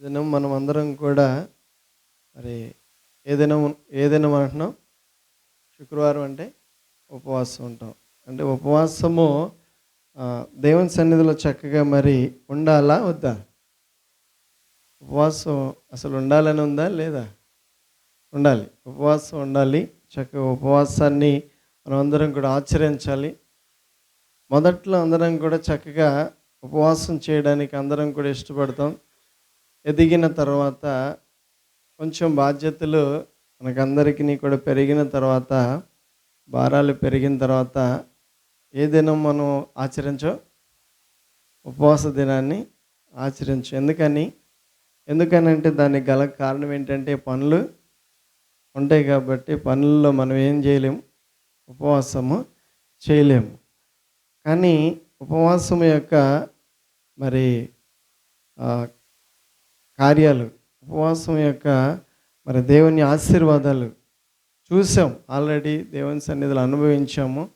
దినం మనం అందరం కూడా మరి ఏదైనా ఏదైనా అంటున్నాం శుక్రవారం అంటే ఉపవాసం ఉంటాం. అంటే ఉపవాసము దేవుని సన్నిధిలో చక్కగా మరి ఉండాలా వద్దా? ఉపవాసం అసలు ఉండాలని ఉందా లేదా? ఉండాలి. ఉపవాసం ఉండాలి. చక్కగా ఉపవాసాన్ని మనం అందరం కూడా ఆచరించాలి. మొదట్లో అందరం కూడా చక్కగా ఉపవాసం చేయడానికి అందరం కూడా ఇష్టపడతాం. ఎదిగిన తర్వాత కొంచెం బాధ్యతలు మనకందరికీ కూడా పెరిగిన తర్వాత భారాలు పెరిగిన తర్వాత ఏ దినం మనం ఆచరించో ఉపవాస దినాన్ని ఆచరించు. ఎందుకని? ఎందుకనంటే దానికి గల కారణం ఏంటంటే పనులు ఉంటాయి కాబట్టి పనుల్లో మనం ఏం చేయలేము? ఉపవాసము చేయలేము. కానీ ఉపవాసం యొక్క మరి కార్యాలు ఉపవాసం యొక్క మరి దేవుని ఆశీర్వాదాలు చూసాం. ఆల్రెడీ దేవుని సన్నిధిలో అనుభవించాము.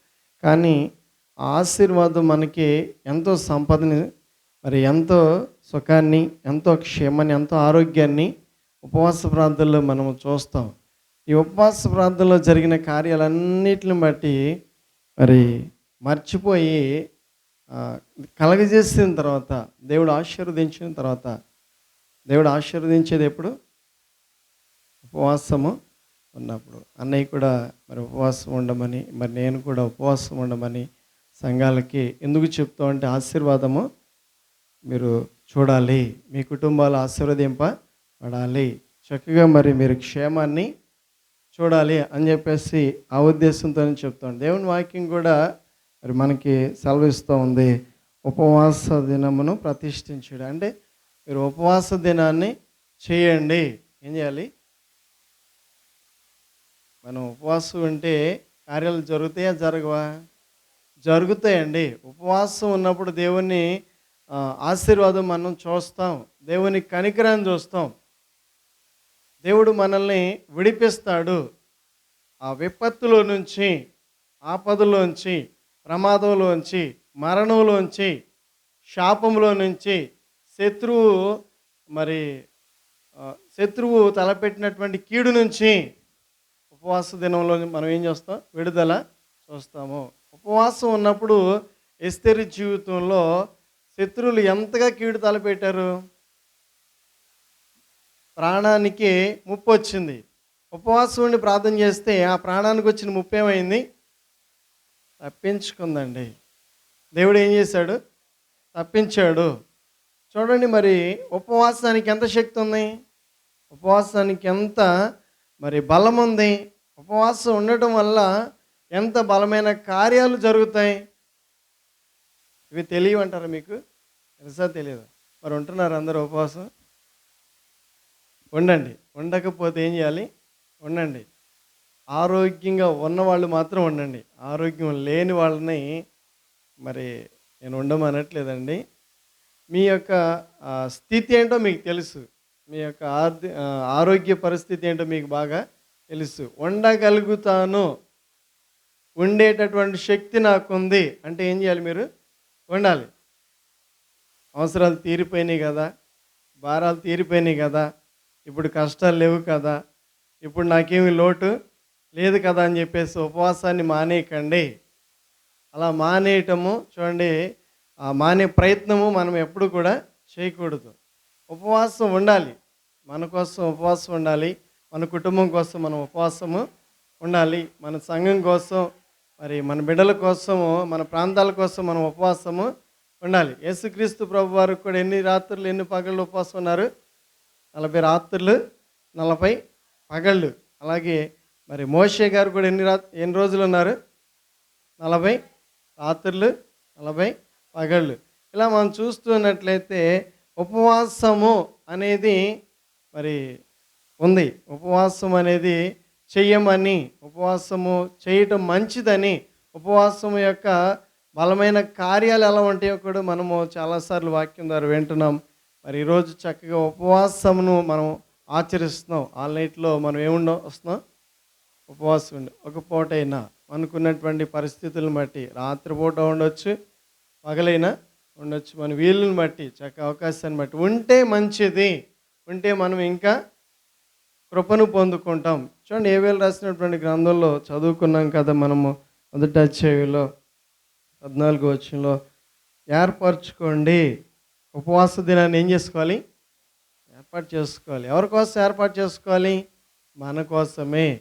కానీ ఆ ఆశీర్వాదం మనకి ఎంతో సంపదని మరి ఎంతో సుఖాన్ని ఎంతో క్షేమాన్ని ఎంతో ఆరోగ్యాన్ని ఉపవాస ప్రాంతాల్లో మనము చూస్తాం. ఈ ఉపవాస ప్రాంతంలో జరిగిన కార్యాలన్నిటిని బట్టి మరి మర్చిపోయి కలగజేసిన తర్వాత దేవుడు ఆశీర్వదించిన తర్వాత దేవుడు ఆశీర్వదించేది ఎప్పుడు? ఉపవాసము ఉన్నప్పుడు. అన్నయ్య కూడా మరి ఉపవాసం ఉండమని మరి నేను కూడా ఉపవాసం ఉండమని సంఘాలకి ఎందుకు చెప్తా అంటే ఆశీర్వాదము మీరు చూడాలి. మీ కుటుంబాలు ఆశీర్వదింపబడాలి చక్కగా మరి మీరు క్షేమాన్ని చూడాలి అని చెప్పేసి ఆ ఉద్దేశంతో చెప్తాను. దేవుని వాక్యం కూడా మరి మనకి సెలవిస్తూ ఉంది. ఉపవాస దినమును ప్రతిష్ఠించడం. అంటే మీరు ఉపవాస దినాన్ని చేయండి. ఏం చేయాలి? మనం ఉపవాసం ఉంటే కార్యాలు జరుగుతాయా? జరగవా? జరుగుతాయండి. ఉపవాసం ఉన్నప్పుడు దేవుని ఆశీర్వాదం మనం చూస్తాం. దేవుని కనికరాన్ని చూస్తాం. దేవుడు మనల్ని విడిపిస్తాడు. ఆ విపత్తులో నుంచి ఆపదలోంచి ప్రమాదంలోంచి మరణంలోంచి శాపంలో నుంచి శత్రువు మరి శత్రువు తలపెట్టినటువంటి కీడు నుంచి ఉపవాస దినంలో మనం ఏం చేస్తాం? విడుదల చూస్తాము. ఉపవాసం ఉన్నప్పుడు ఎస్తరి జీవితంలో శత్రువులు ఎంతగా కీడు తలపెట్టారు? ప్రాణానికి ముప్పు వచ్చింది. ఉపవాసం ఉండి ప్రార్థన చేస్తే ఆ ప్రాణానికి వచ్చిన ముప్పు ఏమైంది? తప్పించుకుందండి. దేవుడు ఏం చేశాడు? తప్పించాడు. చూడండి మరి ఉపవాసానికి ఎంత శక్తి ఉంది? ఉపవాసానికి ఎంత మరి బలం ఉంది? ఉపవాసం ఉండటం వల్ల ఎంత బలమైన కార్యాలు జరుగుతాయి? ఇవి తెలియవంటారా మీకు? తెలుసా తెలియదు? మరి ఉంటున్నారు అందరూ ఉపవాసం? ఉండండి. ఉండకపోతే ఏం చేయాలి? ఉండండి. ఆరోగ్యంగా ఉన్నవాళ్ళు మాత్రం ఉండండి. ఆరోగ్యం లేని వాళ్ళని మరి నేను ఉండమనట్లేదండి. మీ యొక్క స్థితి ఏంటో మీకు తెలుసు. మీ యొక్క ఆర్థి ఆరోగ్య పరిస్థితి ఏంటో మీకు బాగా తెలుసు. ఉండగలుగుతాను ఉండేటటువంటి శక్తి నాకుంది. అంటే ఏం చేయాలి మీరు? ఉండాలి అవసరాలు తీరిపోయినాయి కదా. భారాలు తీరిపోయినాయి కదా. ఇప్పుడు కష్టాలు లేవు కదా. ఇప్పుడు నాకేమి లోటు లేదు కదా అని చెప్పేసి ఉపవాసాన్ని మానేయకండి. అలా మానేయటము చూడండి మానే ప్రయత్నము మనం ఎప్పుడు కూడా చేయకూడదు. ఉపవాసం ఉండాలి. మన కోసం ఉపవాసం ఉండాలి. మన కుటుంబం కోసం మనం ఉపవాసము ఉండాలి. మన సంఘం కోసం మరి మన బిడ్డల కోసము మన ప్రాంతాల కోసం మనం ఉపవాసము ఉండాలి. యేసుక్రీస్తు ప్రభు వారు కూడా ఎన్ని రాత్రులు ఎన్ని పగళ్ళు ఉపవాసం ఉన్నారు? నలభై రాత్రులు నలభై పగళ్ళు. అలాగే మరి మోషే గారు కూడా ఎన్ని రా ఎన్ని రోజులు ఉన్నారు? నలభై రాత్రులు నలభై పగళ్ళు. ఇలా మనం చూస్తున్నట్లయితే ఉపవాసము అనేది మరి ఉంది. ఉపవాసం అనేది చెయ్యమని ఉపవాసము చేయటం మంచిదని ఉపవాసం యొక్క బలమైన కార్యాలు ఎలా ఉంటాయో కూడా మనము చాలాసార్లు వాక్యం ద్వారా వింటున్నాం. మరి ఈరోజు చక్కగా ఉపవాసమును మనం ఆచరిస్తున్నాం. ఆన్లైట్లో మనం ఏముండ వస్తున్నాం? ఉపవాసం ఒక పూట అయినా. అనుకున్నటువంటి పరిస్థితులను బట్టి. రాత్రిపూట ఉండొచ్చు పగలైనా ఉండొచ్చు. మన వీలుని బట్టి చక్క అవకాశాన్ని బట్టి. ఉంటే మంచిది. ఉంటే మనం ఇంకా కృపను పొందుకుంటాం. చూడండి ఏవేలు రాసినటువంటి గ్రంథంలో చదువుకున్నాం కదా మనము మొదట అధ్యాయంలో పద్నాలుగు వచ్చంలో ఏర్పరచుకోండి. ఉపవాస దినాన్ని ఏం చేసుకోవాలి? ఏర్పాటు చేసుకోవాలి. ఎవరి కోసం ఏర్పాటు చేసుకోవాలి? మన కోసమే.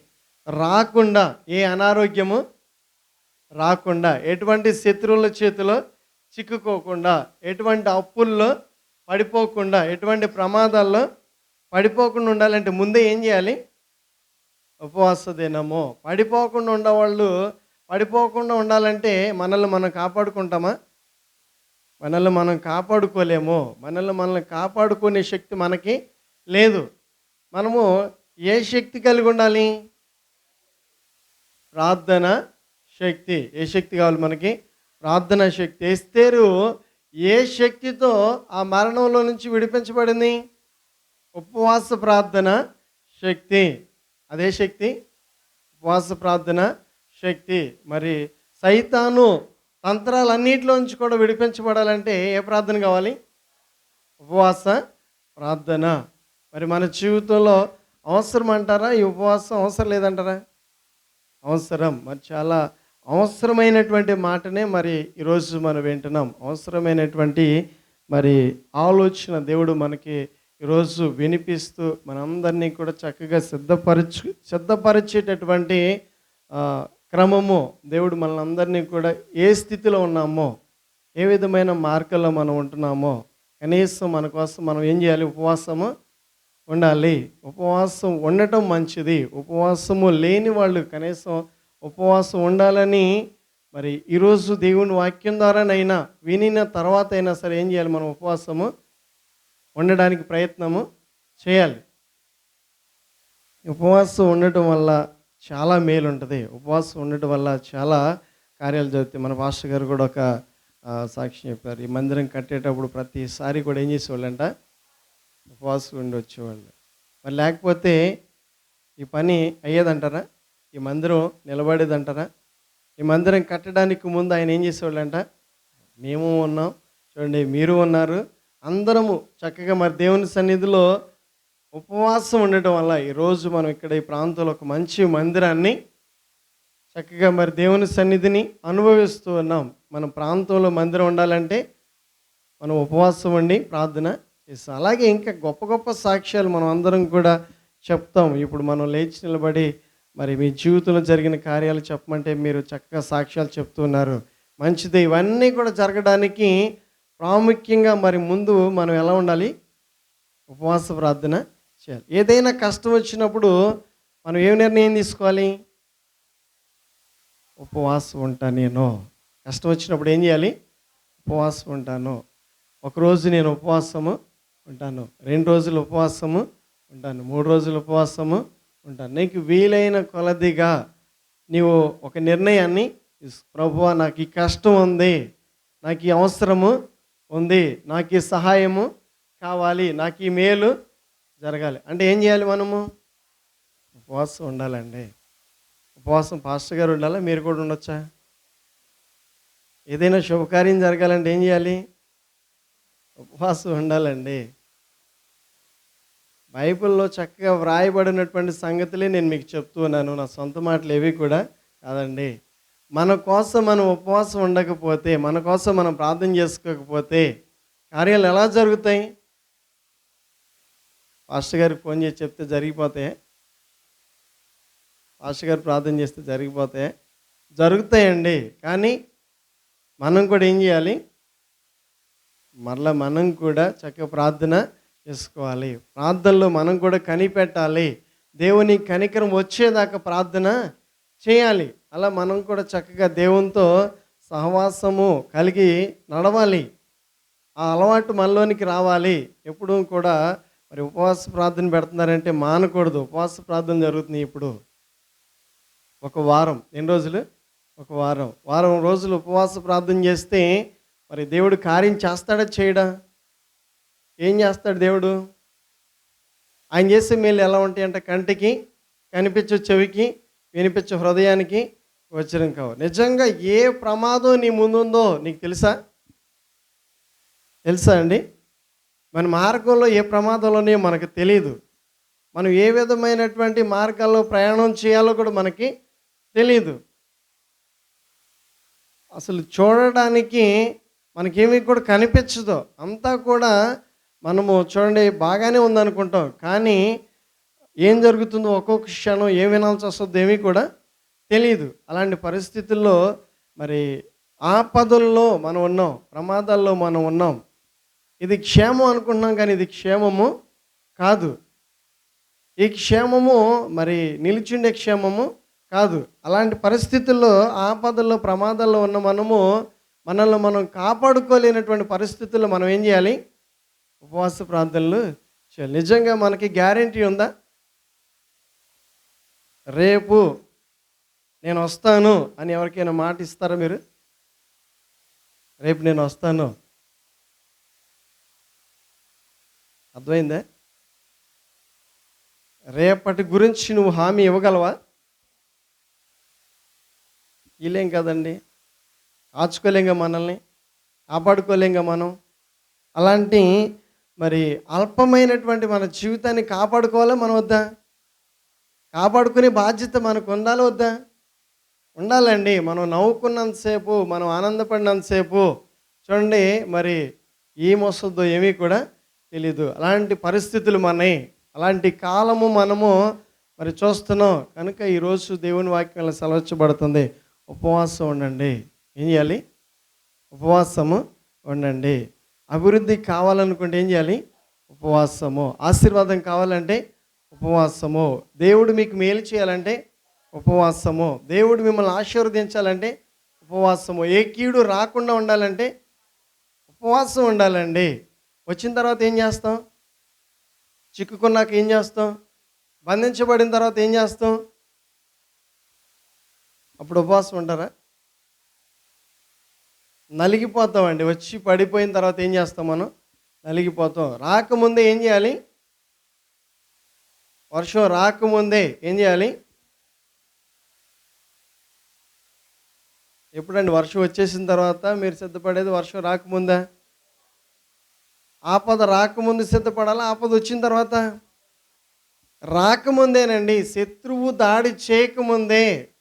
రాకుండా ఏ అనారోగ్యము రాకుండా ఎటువంటి శత్రువుల చేతిలో చిక్కుకోకుండా ఎటువంటి అప్పుల్లో పడిపోకుండా ఎటువంటి ప్రమాదాల్లో పడిపోకుండా ఉండాలంటే ముందే ఏం చేయాలి? ఉపవాస దినము. పడిపోకుండా ఉండేవాళ్ళు పడిపోకుండా ఉండాలంటే మనల్ని మనం కాపాడుకుంటామా? మనల్ని మనం కాపాడుకోలేము. మనల్ని మనల్ని కాపాడుకునే శక్తి మనకి లేదు. మనము ఏ శక్తి కలిగి ఉండాలి? ప్రార్థన శక్తి. ఏ శక్తి కావాలి మనకి? ప్రార్థన శక్తి. ఎస్తేరు ఏ శక్తితో ఆ మరణంలో నుంచి విడిపించబడింది? ఉపవాస ప్రార్థన శక్తి. అదే శక్తి? ఉపవాస ప్రార్థన శక్తి. మరి సైతాను తంత్రాలన్నిటిలోంచి కూడా విడిపించబడాలంటే ఏ ప్రార్థన కావాలి? ఉపవాస ప్రార్థన. మరి మన జీవితంలో అవసరం అంటారా ఈ ఉపవాసం అవసరం లేదంటారా? అవసరం. మరి చాలా అవసరమైనటువంటి మాటనే మరి ఈరోజు మనం వింటున్నాం. అవసరమైనటువంటి మరి ఆలోచన దేవుడు మనకి ఈరోజు వినిపిస్తూ మనందరినీ కూడా చక్కగా సిద్ధపరచు సిద్ధపరిచేటటువంటి క్రమము దేవుడు మనల్ అందరినీ కూడా ఏ స్థితిలో ఉన్నామో ఏ విధమైన మార్గంలో మనం ఉంటున్నామో కనీసం మన కోసం మనం ఏం చేయాలి? ఉపవాసము ఉండాలి. ఉపవాసం ఉండటం మంచిది. ఉపవాసము లేని వాళ్ళు కనీసం ఉపవాసం ఉండాలని మరి ఈరోజు దేవుని వాక్యం ద్వారానైనా వినిన తర్వాత అయినా సరే ఏం చేయాలి మనం ఉపవాసము? ఉండడానికి ప్రయత్నము చేయాలి. ఉపవాసం ఉండటం వల్ల చాలా మేలు ఉంటుంది ఉపవాసం ఉండటం వల్ల చాలా కార్యాలు జరుగుతాయి. మన పాస్టర్ గారు కూడా ఒక సాక్షి సాక్ష్యం చెప్పారు. ఈ మందిరం కట్టేటప్పుడు ప్రతిసారి కూడా ఏం చేసేవాళ్ళంట? ఉపవాసం ఉండి వచ్చేవాళ్ళు మరి లేకపోతే ఈ పని అయ్యేదంటారా? ఈ మందిరం నిలబడేదంటారా? ఈ మందిరం కట్టడానికి ముందు ఆయన ఏం చేసేవాళ్ళంట? మేము ఉన్నాం. చూడండి మీరు ఉన్నారు. అందరము చక్కగా మరి దేవుని సన్నిధిలో ఉపవాసం ఉండటం వల్ల ఈరోజు మనం ఇక్కడ ఈ ప్రాంతంలో ఒక మంచి మందిరాన్ని చక్కగా మరి దేవుని సన్నిధిని అనుభవిస్తూ ఉన్నాం. మన ప్రాంతంలో మందిరం ఉండాలంటే మనం ఉపవాసం ఉండి ప్రార్థన చేస్తాం. అలాగే ఇంకా గొప్ప గొప్ప సాక్ష్యాలు మనం అందరం కూడా చెప్తాం. ఇప్పుడు మనం లేచి నిలబడి మరి మీ జీవితంలో జరిగిన కార్యాలు చెప్పమంటే మీరు చక్కగా సాక్ష్యాలు చెప్తున్నారు మంచిది. ఇవన్నీ కూడా జరగడానికి ప్రాముఖ్యంగా మరి ముందు మనం ఎలా ఉండాలి? ఉపవాస ప్రార్థన చేయాలి. ఏదైనా కష్టం వచ్చినప్పుడు మనం ఏం నిర్ణయం తీసుకోవాలి? ఉపవాసం ఉంటా నేను. కష్టం వచ్చినప్పుడు ఏం చేయాలి? ఉపవాసం ఉంటాను. ఒకరోజు నేను ఉపవాసము ఉంటాను. రెండు రోజులు ఉపవాసము ఉంటాను. మూడు రోజులు ఉపవాసము ఉంటాను నీకు వీలైన కొలదిగా నీవు ఒక నిర్ణయాన్ని ప్రభువా నాకు ఈ కష్టం ఉంది నాకు ఈ అవసరము ఉంది నాకు ఈ సహాయము కావాలి నాకు ఈ మేలు జరగాలి. అంటే ఏం చేయాలి మనము? ఉపవాసం ఉండాలండి. ఉపవాసం పాస్టర్ గారు ఉండాలా? మీరు కూడా ఉండొచ్చా? ఏదైనా శుభకార్యం జరగాలంటే ఏం చేయాలి? ఉపవాసం ఉండాలండి. బైబిల్లో చక్కగా వ్రాయబడినటువంటి సంగతులే నేను మీకు చెప్తూ ఉన్నాను. నా సొంత మాటలు ఏవి కూడా కాదండి. మన కోసం మనం ఉపవాసం ఉండకపోతే మన కోసం మనం ప్రార్థన చేసుకోకపోతే కార్యాలు ఎలా జరుగుతాయి? పాస్టర్ గారికి ఫోన్ చేసి చెప్తే జరిగిపోతాయి పాస్టర్ గారు ప్రార్థన చేస్తే జరిగిపోతాయి జరుగుతాయండి. కానీ మనం కూడా ఏం చేయాలి? మరలా మనం కూడా చక్కగా ప్రార్థన చేసుకోవాలి. ప్రార్థనలో మనం కూడా కనిపెట్టాలి. దేవుని కనికరం వచ్చేదాకా ప్రార్థన చేయాలి. అలా మనం కూడా చక్కగా దేవునితో సహవాసము కలిగి నడవాలి. ఆ అలవాటు మనలోనికి రావాలి. ఎప్పుడూ కూడా మరి ఉపవాస ప్రార్థన పెడుతున్నారంటే మానకూడదు. ఉపవాస ప్రార్థన జరుగుతుంది ఇప్పుడు. ఒక వారం. ఎన్ని రోజులు? ఒక వారం. వారం రోజులు ఉపవాస ప్రార్థన చేస్తే మరి దేవుడు కార్యం చేస్తాడా చేయడా? ఏం చేస్తాడు దేవుడు? ఆయన చేసే మేలు ఎలా ఉంటాయి అంటే కంటికి కనిపించు చెవికి వినిపించు హృదయానికి వచ్చిన కావు. నిజంగా ఏ ప్రమాదం నీ ముందుందో నీకు తెలుసా? తెలుసా అండి? మన మార్గంలో ఏ ప్రమాదంలోనే మనకు తెలియదు మనం ఏ విధమైనటువంటి మార్గాల్లో ప్రయాణం చేయాలో కూడా మనకి తెలియదు అసలు చూడడానికి మనకేమీ కూడా కనిపించదు. అంతా కూడా మనము చూడండి బాగానే ఉందనుకుంటాం. కానీ ఏం జరుగుతుందో ఒక్కొక్క క్షణం ఏం వినాల్సి వస్తుందో ఏమీ కూడా తెలియదు అలాంటి పరిస్థితుల్లో మరి ఆపదల్లో మనం ఉన్నాం ప్రమాదాల్లో మనం ఉన్నాం. ఇది క్షేమం అనుకుంటున్నాం కానీ ఇది క్షేమము కాదు. ఈ క్షేమము మరి నిలిచిండే క్షేమము కాదు. అలాంటి పరిస్థితుల్లో ఆపదల్లో ప్రమాదాల్లో ఉన్న మనము మనల్ని మనం కాపాడుకోలేనటువంటి పరిస్థితుల్లో మనం ఏం చేయాలి? ఉపవాస ప్రార్థనలు చేయాలి. నిజంగా మనకి గ్యారంటీ ఉందా? రేపు నేను వస్తాను అని ఎవరికైనా మాట ఇస్తారా మీరు? రేపు నేను వస్తాను. అర్థమైందా? రేపటి గురించి నువ్వు హామీ ఇవ్వగలవా? వీలేం కదండి. కాచుకోలేంగా మనల్ని కాపాడుకోలేంగా మనం. అలాంటి మరి అల్పమైనటువంటి మన జీవితాన్ని కాపాడుకోవాలా మనం వద్దా? కాపాడుకునే బాధ్యత మనకు ఉండాలి వద్దా? ఉండాలండి. మనం నవ్వుకున్నంతసేపు మనం ఆనందపడినంతసేపు చూడండి మరి ఏమొస్తుందో ఏమీ కూడా తెలీదు. అలాంటి పరిస్థితులు మనవి అలాంటి కాలము మనము మరి చూస్తున్నాం. కనుక ఈరోజు దేవుని వాక్యం సెలవచ్చబడుతుంది. ఉపవాసం ఉండండి. ఏం చేయాలి? ఉపవాసము ఉండండి. అభివృద్ధి కావాలనుకుంటే ఏం చేయాలి? ఉపవాసము. ఆశీర్వాదం కావాలంటే ఉపవాసము. దేవుడు మీకు మేలు చేయాలంటే ఉపవాసము. దేవుడు మిమ్మల్ని ఆశీర్వదించాలంటే ఉపవాసము. ఏ కీడు రాకుండా ఉండాలంటే ఉపవాసం ఉండాలండి. వచ్చిన తర్వాత ఏం చేస్తాం? చిక్కుకున్నాక ఏం చేస్తాం? బంధించబడిన తర్వాత ఏం చేస్తాం? అప్పుడు ఉపవాసం ఉంటారా? నలిగిపోతామండి. వచ్చి పడిపోయిన తర్వాత ఏం చేస్తాం మనం? నలిగిపోతాం. రాకముందే ఏం చేయాలి? వర్షం రాకముందే ఏం చేయాలి? ఎప్పుడండి వర్షం వచ్చేసిన తర్వాత మీరు సిద్ధపడేది వర్షం రాకముందా? ఆపద రాకముందు సిద్ధపడాలా? ఆపద వచ్చిన తర్వాత? రాకముందేనండి. శత్రువు దాడి చేయకముందే.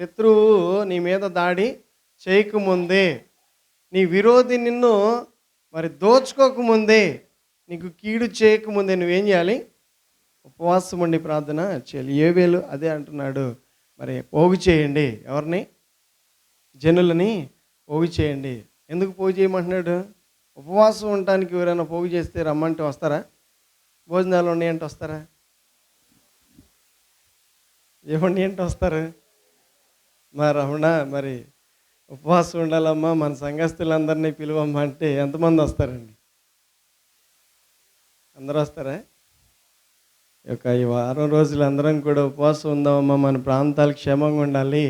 శత్రువు నీ మీద దాడి చేయకముందే నీ విరోధి నిన్ను మరి దోచుకోకముందే నీకు కీడు చేయకముందే నువ్వేం చేయాలి? ఉపవాసం ఉండి ప్రార్థన చేయాలి. ఏ వేలు అదే అంటున్నాడు. మరి పోగు చేయండి ఎవరిని? జనులని పోగు చేయండి. ఎందుకు పోగు చేయమంటున్నాడు? ఉపవాసం ఉండటానికి ఎవరైనా పోగు చేస్తే రమ్మంటే వస్తారా? భోజనాలు ఉన్నాయంటే వస్తారా? ఏమండి అంటే వస్తారు? మరి రమణ మరి ఉపవాసం ఉండాలమ్మా మన సంఘస్థులందరినీ పిలువమ్మా అంటే ఎంతమంది వస్తారండి? అందరూ వస్తారా? ఒక యొక్క ఈ వారం రోజులు అందరం కూడా ఉపవాసం ఉందామమ్మా మన ప్రాంతాలు క్షేమంగా ఉండాలి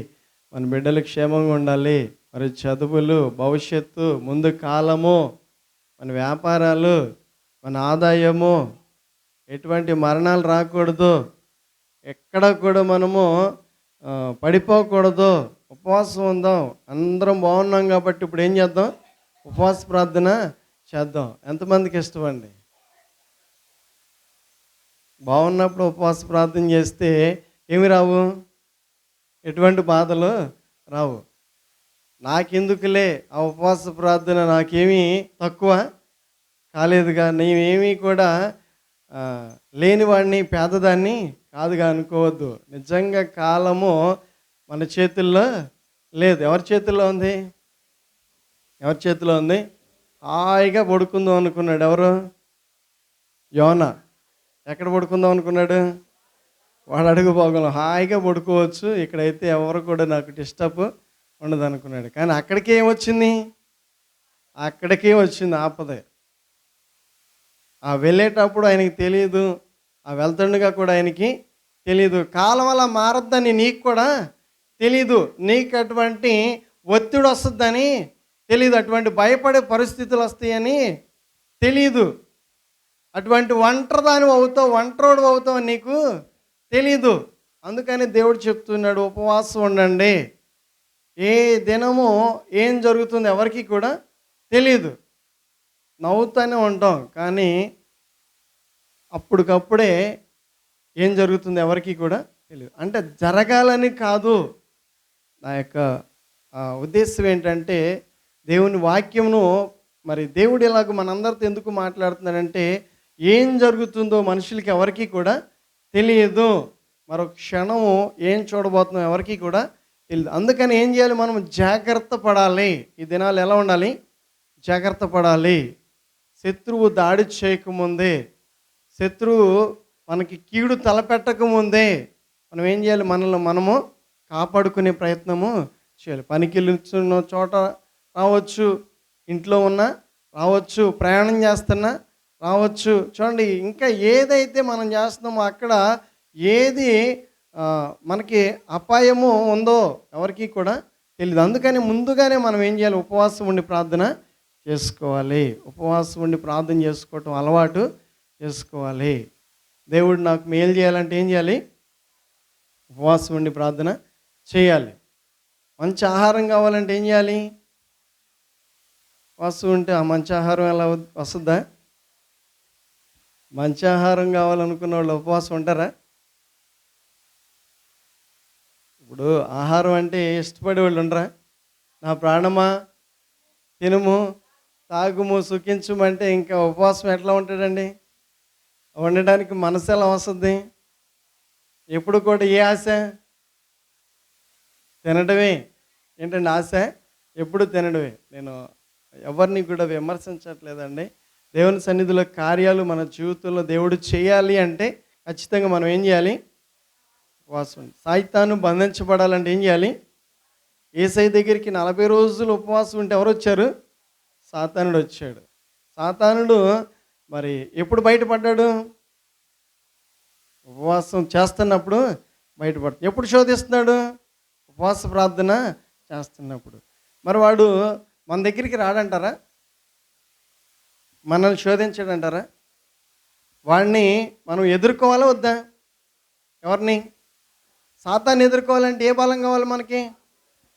మన బిడ్డలు క్షేమంగా ఉండాలి మరి చదువులు భవిష్యత్తు ముందు కాలము మన వ్యాపారాలు మన ఆదాయము ఎటువంటి మరణాలు రాకూడదు ఎక్కడ కూడా మనము పడిపోకూడదు ఉపవాసం ఉందాం. అందరం బాగున్నాం కాబట్టి ఇప్పుడు ఏం చేద్దాం? ఉపవాస ప్రార్థన చేద్దాం. ఎంతమందికి ఇష్టమండి? బాగున్నప్పుడు ఉపవాస ప్రార్థన చేస్తే ఏమి రావు? ఎటువంటి బాధలు రావు. నాకెందుకులే? ఆ ఉపవాస ప్రార్థన నాకేమీ తక్కువ కాలేదుగా. నేనేమీ కూడా లేనివాడిని పేదదాన్ని కాదుగా అనుకోవద్దు. నిజంగా కాలము మన చేతుల్లో లేదు ఎవరి చేతిలో ఉంది? ఎవరి చేతిలో ఉంది? హాయిగా పడుకుందాం అనుకున్నాడు ఎవరు? యోన. ఎక్కడ పడుకుందాం అనుకున్నాడు? వాడు అడుగు భాగంలో హాయిగా పడుకోవచ్చు. ఇక్కడైతే ఎవరు కూడా నాకు డిస్టర్బ్ ఉండదు అనుకున్నాడు. కానీ అక్కడికి ఏమొచ్చింది అక్కడికే వచ్చింది? ఆపదే. ఆ వెళ్ళేటప్పుడు ఆయనకి తెలియదు ఆ వెళ్తుండగా కూడా ఆయనకి తెలియదు కాలం అలా మారద్దని నీకు కూడా తెలీదు. నీకు అటువంటి ఒత్తిడి వస్తుందని తెలియదు అటువంటి భయపడే పరిస్థితులు వస్తాయని తెలియదు అటువంటి ఒంటరిదాని అవుతావు ఒంటరోడు అవుతావు నీకు తెలీదు. అందుకని దేవుడు చెప్తున్నాడు ఉపవాసం ఉండండి. ఏ దినము ఏం జరుగుతుంది ఎవరికి కూడా తెలియదు నవ్వుతూనే ఉంటాం. కానీ అప్పటికప్పుడే ఏం జరుగుతుంది ఎవరికి కూడా తెలియదు అంటే జరగాలని కాదు. నా యొక్క ఉద్దేశం ఏంటంటే దేవుని వాక్యమును మరి దేవుడు ఇలాగ మనందరితో ఎందుకు మాట్లాడుతున్నాడంటే ఏం జరుగుతుందో మనుషులకి ఎవరికి కూడా తెలియదు. మరొక క్షణము ఏం చూడబోతున్నాం ఎవరికి కూడా తెలియదు. అందుకని ఏం చేయాలి మనం? జాగ్రత్త పడాలి. ఈ దినాలు ఎలా ఉండాలి? జాగ్రత్త పడాలి. శత్రువు దాడి చేయకముందే శత్రువు మనకి కీడు తలపెట్టకముందే మనం ఏం చేయాలి? మనల్ని మనము కాపాడుకునే ప్రయత్నము చేయాలి. పనికి వెళ్తున్న చోట రావచ్చు ఇంట్లో ఉన్నా రావచ్చు ప్రయాణం చేస్తున్నా రావచ్చు. చూడండి ఇంకా ఏదైతే మనం చేస్తున్నామో అక్కడ ఏది మనకి అపాయము ఉందో ఎవరికి కూడా తెలియదు అందుకని ముందుగానే మనం ఏం చేయాలి? ఉపవాసం ఉండి ప్రార్థన చేసుకోవాలి. ఉపవాసం ఉండి ప్రార్థన చేసుకోవటం అలవాటు చేసుకోవాలి. దేవుడు నాకు మేలు చేయాలంటే ఏం చేయాలి? ఉపవాసం ఉండి ప్రార్థన చేయాలి. మంచి ఆహారం కావాలంటే ఏం చేయాలి? వస్తువు ఉంటే ఆ మంచి ఆహారం ఎలా వస్తుందా? మంచి ఆహారం కావాలనుకున్న వాళ్ళు ఉపవాసం ఉంటారా? ఇప్పుడు ఆహారం అంటే ఇష్టపడే వాళ్ళు ఉండరా? నా ప్రాణమా? తినుము తాగుము సుఖించుము అంటే ఇంకా ఉపవాసం ఎట్లా ఉంటాడండి? వండడానికి మనసు ఎలా వస్తుంది? ఎప్పుడు కూడా ఏ ఆశ? తినడమే ఏంటంటే ఆశ? ఎప్పుడు తినడమే? నేను ఎవరిని కూడా విమర్శించట్లేదండి. దేవుని సన్నిధిలో కార్యాలు మన జీవితంలో దేవుడు చేయాలి అంటే ఖచ్చితంగా మనం ఏం చేయాలి? ఉపవాసం. ఉండాలి. సాయితాను బంధించబడాలంటే ఏం చేయాలి? ఏసై దగ్గరికి నలభై రోజులు ఉపవాసం ఉంటే ఎవరు వచ్చారు? సాతానుడు వచ్చాడు. సాతానుడు మరి ఎప్పుడు బయటపడ్డాడు? ఉపవాసం చేస్తున్నప్పుడు బయటపడుతుంది ఎప్పుడు శోధిస్తున్నాడు? ఉపవాస ప్రార్థన చేస్తున్నప్పుడు. మరి వాడు మన దగ్గరికి రాడంటారా? మనల్ని శోధించడంటారా? వాడిని మనం ఎదుర్కోవాలా వద్దా? ఎవరిని? సాతాన్ని ఎదుర్కోవాలంటే ఏ బలం కావాలి మనకి?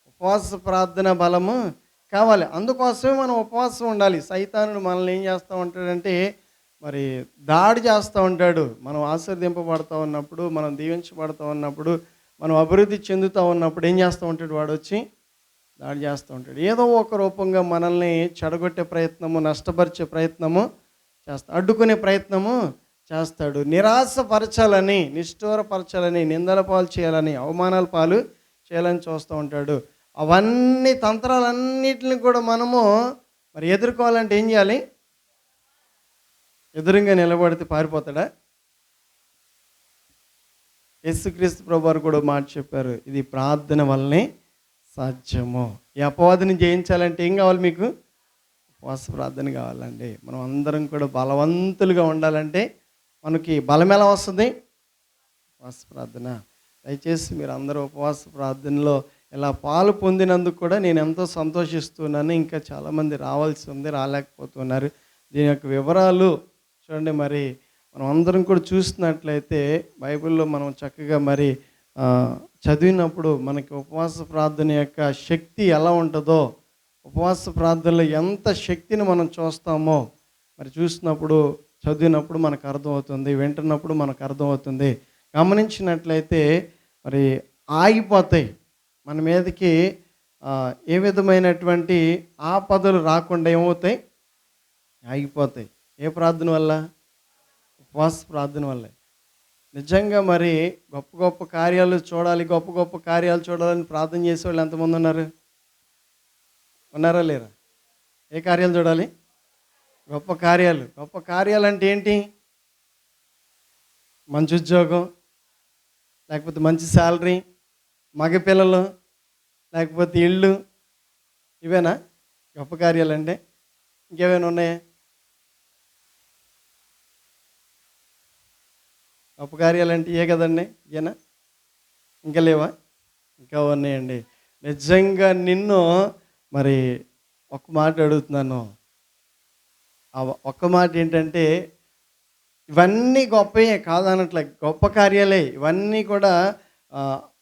ఉపవాస ప్రార్థన బలము కావాలి. అందుకోసమే మనం ఉపవాసం ఉండాలి. సైతానుడు మనల్ని ఏం చేస్తూ ఉంటాడంటే మరి దాడి చేస్తూ ఉంటాడు. మనం ఆశీర్దింపబడుతూ ఉన్నప్పుడు మనం దీవించబడుతూ ఉన్నప్పుడు మనం అభివృద్ధి చెందుతూ ఉన్నప్పుడు ఏం చేస్తూ ఉంటాడు? వాడు వచ్చి దాడి చేస్తూ ఉంటాడు. ఏదో ఒక రూపంగా మనల్ని చెడగొట్టే ప్రయత్నము నష్టపరిచే ప్రయత్నము చేస్తా అడ్డుకునే ప్రయత్నము చేస్తాడు. నిరాశపరచాలని నిష్ఠూరపరచాలని నిందల పాలు చేయాలని అవమానాల పాలు చేయాలని చూస్తూ ఉంటాడు. అవన్నీ తంత్రాలన్నిటిని కూడా మనము మరి ఎదుర్కోవాలంటే ఏం చేయాలి? ఎదురుగా నిలబడితే పారిపోతాడా? యేసుక్రీస్తు ప్రభువారు కూడా మాట చెప్పారు. ఇది ప్రార్థన వల్లనే సాధ్యము. ఈ అపవాదిని జయించాలంటే ఏం కావాలి మీకు? ఉపవాస ప్రార్థన కావాలండి. మనం అందరం కూడా బలవంతులుగా ఉండాలంటే మనకి బలం ఎలా వస్తుంది? ఉపవాస ప్రార్థన. దయచేసి మీరు అందరూ ఉపవాస ప్రార్థనలో ఇలా పాలు పొందినందుకు కూడా నేను ఎంతో సంతోషిస్తున్నాను. ఇంకా చాలామంది రావాల్సి ఉంది రాలేకపోతున్నారు. దీని యొక్క వివరాలు చూడండి మరి. మనం అందరం కూడా చూసినట్లయితే బైబిల్లో మనం చక్కగా మరి చదివినప్పుడు మనకి ఉపవాస ప్రార్థన యొక్క శక్తి ఎలా ఉంటుందో ఉపవాస ప్రార్థనలో ఎంత శక్తిని మనం చూస్తామో మరి చూసినప్పుడు చదివినప్పుడు మనకు అర్థమవుతుంది వింటున్నప్పుడు మనకు అర్థమవుతుంది. గమనించినట్లయితే మరి ఆగిపోతాయి. మన మీదకి ఏ విధమైనటువంటి ఆపదలు రాకుండా ఏమవుతాయి? ఆగిపోతాయి. ఏ ప్రార్థన వల్ల? ఉపవాస ప్రార్థన వల్లే. నిజంగా మరి గొప్ప గొప్ప కార్యాలు చూడాలి గొప్ప గొప్ప కార్యాలు చూడాలని ప్రార్థన చేసే వాళ్ళు ఎంతమంది ఉన్నారు? ఉన్నారా లేరా? ఏ కార్యాలు చూడాలి? గొప్ప కార్యాలు. గొప్ప కార్యాలు అంటే ఏంటి? మంచి ఉద్యోగం లేకపోతే మంచి శాలరీ మగపిల్లలు లేకపోతే ఇళ్ళు ఇవేనా? గొప్ప కార్యాలు అంటే ఇంకేమైనా ఉన్నాయా? గొప్ప అంటే ఏ కదండి ఈయన? ఇంకా లేవా? ఇంకా ఉన్నాయండి. నిజంగా నిన్ను మరి ఒక మాట అడుగుతున్నాను. ఆ ఒక్క మాట ఏంటంటే ఇవన్నీ గొప్పయే కాదనట్లే గొప్ప కార్యాలే. ఇవన్నీ కూడా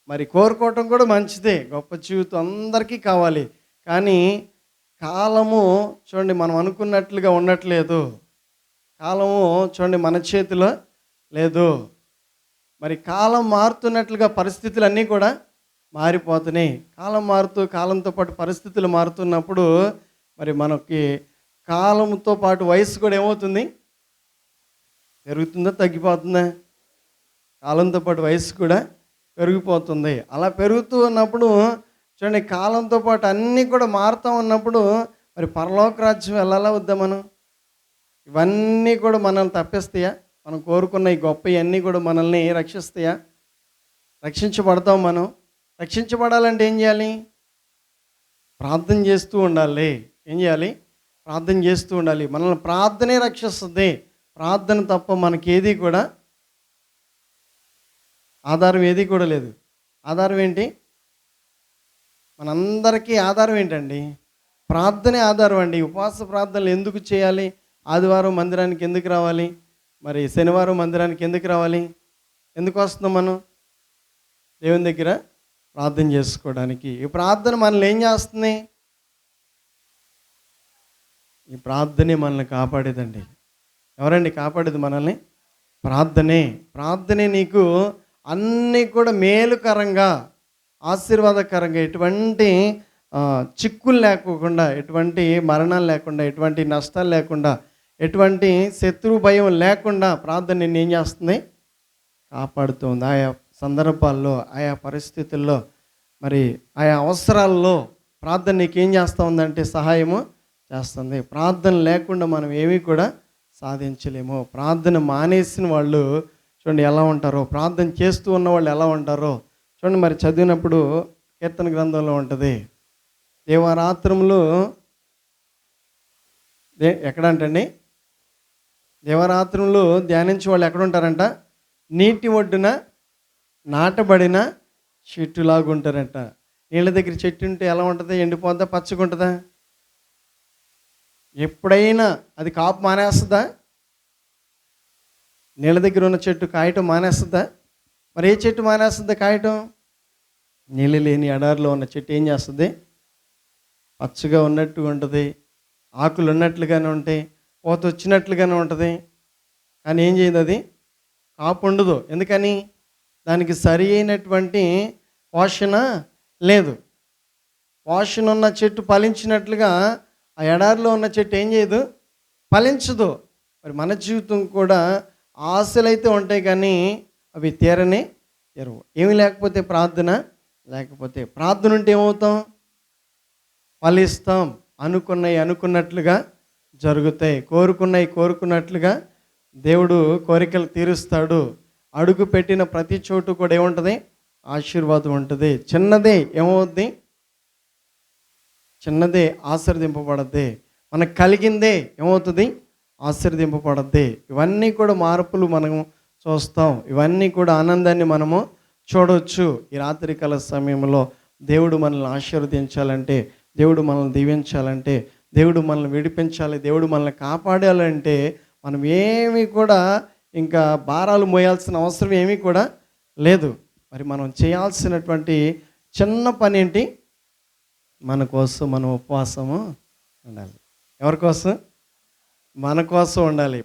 మరి కోరుకోవటం కూడా మంచిదే. గొప్ప జీవితం అందరికీ కావాలి. కానీ కాలము చూడండి మనం అనుకున్నట్లుగా ఉండట్లేదు. కాలము చూడండి మన చేతిలో లేదు. మరి కాలం మారుతున్నట్లుగా పరిస్థితులు అన్నీ కూడా మారిపోతున్నాయి. కాలం మారుతూ కాలంతో పాటు పరిస్థితులు మారుతున్నప్పుడు మరి మనకి కాలంతో పాటు వయసు కూడా ఏమవుతుంది? పెరుగుతుందా తగ్గిపోతుందా? కాలంతో పాటు వయసు కూడా పెరిగిపోతుంది. అలా పెరుగుతూ ఉన్నప్పుడు చూడండి కాలంతో పాటు అన్నీ కూడా మారుతూ ఉన్నప్పుడు మరి పరలోక రాజ్యం వెళ్ళాలా వద్దా మనం? ఇవన్నీ కూడా మనల్ని తప్పిస్తాయా? మనం కోరుకున్న ఈ గొప్ప ఇవన్నీ కూడా మనల్ని రక్షిస్తాయా? రక్షించబడతాం మనం. రక్షించబడాలంటే ఏం చేయాలి? ప్రార్థన చేస్తూ ఉండాలి. ఏం చేయాలి? ప్రార్థన చేస్తూ ఉండాలి. మనల్ని ప్రార్థనే రక్షిస్తుంది. ప్రార్థన తప్ప మనకి ఏది కూడా ఆధారం ఏది కూడా లేదు. ఆధారం ఏంటి? మనందరికీ ఆధారం ఏంటండి? ప్రార్థనే ఆధారం అండి. ఉపవాస ప్రార్థనలు ఎందుకు చేయాలి? ఆదివారం మందిరానికి ఎందుకు రావాలి? మరి శనివారం మందిరానికి ఎందుకు రావాలి? ఎందుకు వస్తున్నాం మనం? దేవుని దగ్గర ప్రార్థన చేసుకోవడానికి. ఈ ప్రార్థన మనల్ని ఏం చేస్తుంది? ఈ ప్రార్థనే మనల్ని కాపాడేదండి. ఎవరండి కాపాడేది మనల్ని? ప్రార్థనే. ప్రార్థనే నీకు అన్నీ కూడా మేలుకరంగా ఆశీర్వాదకరంగా ఎటువంటి చిక్కులు లేకోకుండా ఎటువంటి మరణాలు లేకుండా ఎటువంటి నష్టాలు లేకుండా ఎటువంటి శత్రు భయం లేకుండా ప్రార్థన నిన్ను ఏం చేస్తుంది? కాపాడుతుంది. ఆయా సందర్భాల్లో ఆయా పరిస్థితుల్లో మరి ఆయా అవసరాల్లో ప్రార్థన నీకేం చేస్తూ ఉందంటే సహాయము చేస్తుంది. ప్రార్థన లేకుండా మనం ఏమీ కూడా సాధించలేము. ప్రార్థన మానేసిన వాళ్ళు చూడండి ఎలా ఉంటారో ప్రార్థన చేస్తూ ఉన్న వాళ్ళు ఎలా ఉంటారో చూడండి మరి చదివినప్పుడు కీర్తన గ్రంథంలో ఉంటుంది. దేవరాత్రములు దే ఎక్కడంటండి? దేవరాత్రులు ధ్యానించే వాళ్ళు ఎక్కడ ఉంటారంట నీటి ఒడ్డున నాటబడిన చెట్టులాగా ఉంటారంట నీళ్ళ దగ్గర చెట్టు ఉంటే ఎలా ఉంటుంది? ఎండిపోద్దా? పచ్చగుంటుందా? ఎప్పుడైనా అది కాపు మానేస్తుందా? నీళ్ళ దగ్గర ఉన్న చెట్టు కాయటం మానేస్తుందా? మరి ఏ చెట్టు మానేస్తుందా కాయటం? నీళ్ళు లేని ఎడారిలో ఉన్న చెట్టు ఏం చేస్తుంది? పచ్చగా ఉన్నట్టుగా ఉంటుంది. ఆకులు ఉన్నట్లుగానే ఉంటాయి. పోత వచ్చినట్లుగానే ఉంటుంది. కానీ ఏం చేయదు అది? కాపు ఉండదు ఎందుకని? దానికి సరి అయినటువంటి పోషణ లేదు. పోషణ ఉన్న చెట్టు ఫలించినట్లుగా ఆ ఎడారిలో ఉన్న చెట్టు ఏం చేయదు? ఫలించదు. మరి మన జీవితం కూడా ఆశలైతే ఉంటాయి కానీ అవి తీరని తీరవు. ఏమి లేకపోతే ప్రార్థన లేకపోతే ప్రార్థన ఉంటే ఏమవుతాం? ఫలిస్తాం. అనుకున్నవి అనుకున్నట్లుగా జరుగుతాయి. కోరుకున్నవి కోరుకున్నట్లుగా దేవుడు కోరికలు తీరుస్తాడు. అడుగు పెట్టిన ప్రతి చోటు కూడా ఏముంటుంది? ఆశీర్వాదం ఉంటుంది. చిన్నదే ఏమవుద్ది? చిన్నదే ఆశీర్దింపబడద్ది మనకు కలిగిందే ఏమవుతుంది? ఆశీర్దింపబడద్ది ఇవన్నీ కూడా మార్పులు మనము చూస్తాం. ఇవన్నీ కూడా ఆనందాన్ని మనము చూడవచ్చు ఈ రాత్రికాల సమయంలో దేవుడు మనల్ని ఆశీర్వదించాలంటే దేవుడు మనల్ని దీవించాలంటే దేవుడు మనల్ని విడిపించాలి దేవుడు మనల్ని కాపాడాలంటే మనం ఏమీ కూడా ఇంకా భారాలు మోయాల్సిన అవసరం ఏమీ కూడా లేదు. మరి మనం చేయాల్సినటువంటి చిన్న పని ఏంటి? మన కోసం మనం ఉపవాసము ఉండాలి. ఎవరి కోసం? మన కోసం ఉండాలి.